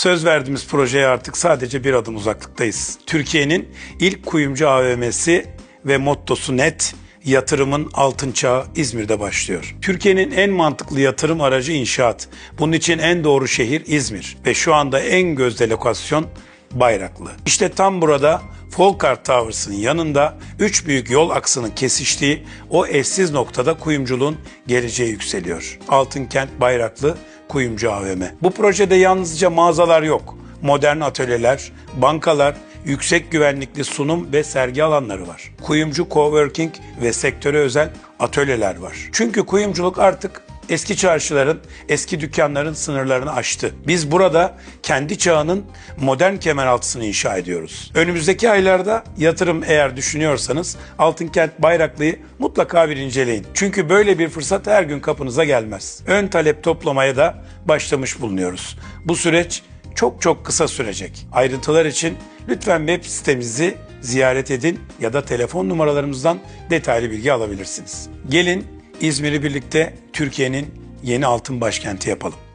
Söz verdiğimiz projeye artık sadece bir adım uzaklıktayız. Türkiye'nin ilk kuyumcu AVM'si ve mottosu net, yatırımın altın çağı İzmir'de başlıyor. Türkiye'nin en mantıklı yatırım aracı inşaat. Bunun için en doğru şehir İzmir ve şu anda en gözde lokasyon Bayraklı. İşte tam burada Folkart Towers'ın yanında üç büyük yol aksının kesiştiği o eşsiz noktada kuyumculuğun geleceği yükseliyor. Altınkent Bayraklı Kuyumcu AVM. Bu projede yalnızca mağazalar yok. Modern atölyeler, bankalar, yüksek güvenlikli sunum ve sergi alanları var. Kuyumcu coworking ve sektöre özel atölyeler var. Çünkü kuyumculuk artık eski çarşıların, eski dükkanların sınırlarını aştı. Biz burada kendi çağının modern kemeraltısını inşa ediyoruz. Önümüzdeki aylarda yatırım eğer düşünüyorsanız Altınkent Bayraklı'yı mutlaka bir inceleyin. Çünkü böyle bir fırsat her gün kapınıza gelmez. Ön talep toplamaya da başlamış bulunuyoruz. Bu süreç çok çok kısa sürecek. Ayrıntılar için lütfen web sitemizi ziyaret edin ya da telefon numaralarımızdan detaylı bilgi alabilirsiniz. Gelin İzmir'i birlikte Türkiye'nin yeni altın başkenti yapalım.